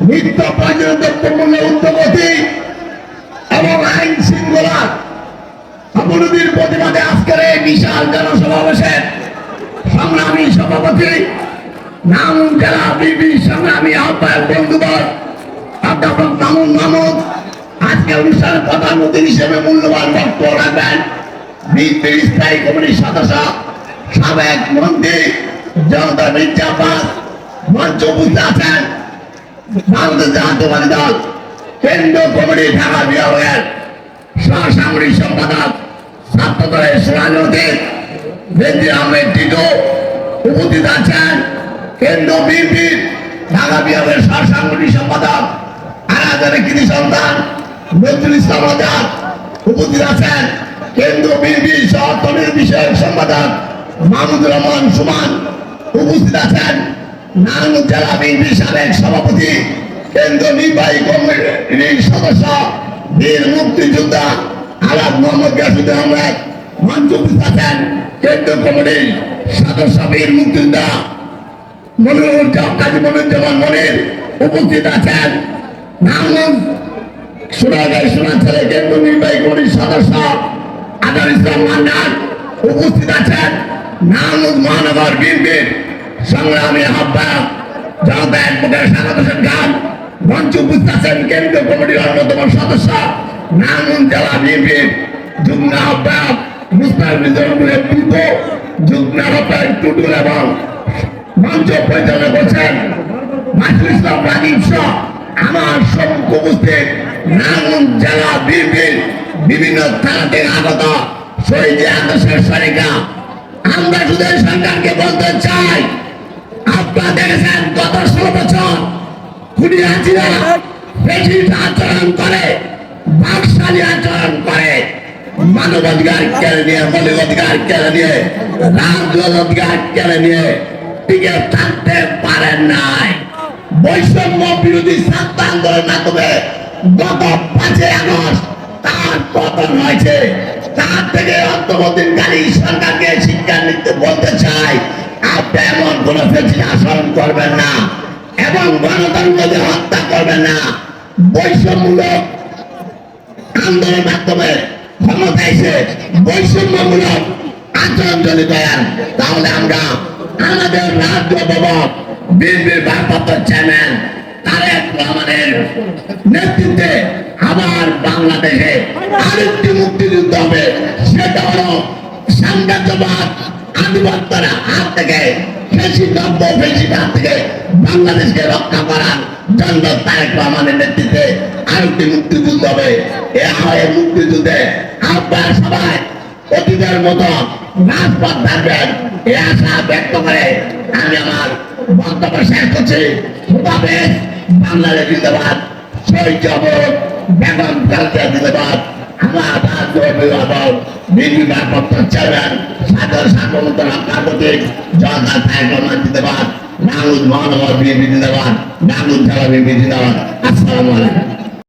নিত্য দ্রব্যমূল্য উদ্যোগতি এবং আইন শৃঙ্খলা অবনতির প্রতিবাদে আজকের এই বিশাল জনসমাবেশের সংগ্রামী সভাপতি নাম জেলা বিবি সংগ্রামী আহ্বায়ক বন্ধুবর অধ্যাপক মামুন মাহমুদ আজকে অনুষ্ঠানের প্রধান হিসেবে মূল্যবান বক্তব্য রাখবেন বিএনপির স্থায়ী কমিটির সদস্য, সাবেক মন্ত্রী জনতা মির্জাবাদ মঞ্চ উপস্থিত আছেন বাংলাদেশ জাতীয়বাদী দল কেন্দ্রীয় কমিটি ঢাকা বিভাগের সহসামরিক সম্পাদক ছাত্র দলের সভাপতি বেদির আহমেদ টিটু উপস্থিত আছেন। কেন্দ্র বিএনপির ঢাকা বিভাগের সহসাংগঠনিক সম্পাদক আরাধনের কৃতি সন্তান নজরুল ইসলাম আজাদ উপস্থিত আছেন। কেন্দ্র বিএনপির সহতনের বিষয়ক সম্পাদক মাহমুদুর রহমান সুমান উপস্থিত আছেন। নারায়ণ জেলা বিএনপির সাবেক সভাপতি কেন্দ্র নির্বাহী কমিটির সদস্য বীর মুক্তিযোদ্ধা আলাদ মোহাম্মদ গাছুদ্দিন আহমেদ মঞ্চ আছেন কমিটির সদস্য বীর মুক্তিযোদ্ধা মনিরুল কাজী মনিরুজ্জামান মনির উপস্থিত আছেন। নারায়ণ সোনাগাই সোনাছাড়ে কেন্দ্র নির্বাহী কমিটির সদস্য আদার ইসলাম মান্নান উপস্থিত আছেন। মহানগর বিএনপির সংগ্রামী আহ্বায়ক, জনতা অ্যাডভোকেট স্বাগত খান মঞ্চ উপস্থিত কেন্দ্রীয় কমিটির অন্যতম সদস্য নারায়ণ জেলা বিএনপির যুগ্ম আহ্বায়ক মুস্তাফিজুর টুটু যুগ্ম আহ্বায়ক টুটুল এবং মঞ্চ পরিচালনা করছেন মাসুল ইসলাম রাজীব আমার সম্মুখ উপস্থিত নারায়ণ জেলা বিএনপির বিভিন্ন থানা থেকে আগত শহীদ আদর্শের সরিকা আমরা শুধু সরকারকে বলতে চাই আপনারা দেখেছেন গত ষোলো বছর খুনি হাজিরা বেশি আচরণ করে, বাকশালী আচরণ করে, মানবাধিকার কেড়ে নিয়ে মৌলিক অধিকার কেড়ে নিয়ে রাজ্য অধিকার কেড়ে নিয়ে টিকে থাকতে পারেন নাই। বৈষম্য বিরোধী ছাত্র আন্দোলনের মাধ্যমে গত পাঁচই আগস্ট তার পতন হয়েছে। তার থেকে অন্তর্বর্তীকালী সরকারকে শিক্ষা নিতে বলতে চাই। কোন আচরণ করবেন না এবং গণতন্ত্রকে হত্যা করবেন না। বৈষম্যমূলক আন্দোলনের মাধ্যমে ক্ষমতা বৈষম্যমূলক আচরণ যদি করেন, তাহলে আমরা আমাদের রাজ্য ভবন বিএনপির ভারপ্রাপ্ত চেয়ারম্যান তারেক রহমানের নেতৃত্বে আবার বাংলাদেশে আরেকটি মুক্তিযুদ্ধ হবে। সেটা হলো সাম্রাজ্যবাদ আধিপত্যের হাত থেকে ফেসি দ্রব্য ফেসির হাত থেকে বাংলাদেশকে রক্ষা করার জন্য তারেক রহমানের নেতৃত্বে আরেকটি মুক্তিযুদ্ধ হবে। এ হয় মুক্তিযুদ্ধে আহ্বান সবাই অতীতের মতো রাজপথ থাকবেন এ আশা ব্যক্ত করে আমি আমার বক্তব্য শেষ করছি। বাংলাদেশ জিন্দাবাদ, শহীদ জবর বেগম খালেদা জিন্দাবাদ। অভিভাবক বিনিময় পত্র চেয়ারম্যান সাধারণ রক্ষা প্রতীক জনতা সাহেব জিন্দাবাদ নাগুদ মহানগর বিএনপি জিন্দাবাদ। নাগুদ জেলা বিএনপি জিন্দাবাদ। আসসালামু আলাইকুম।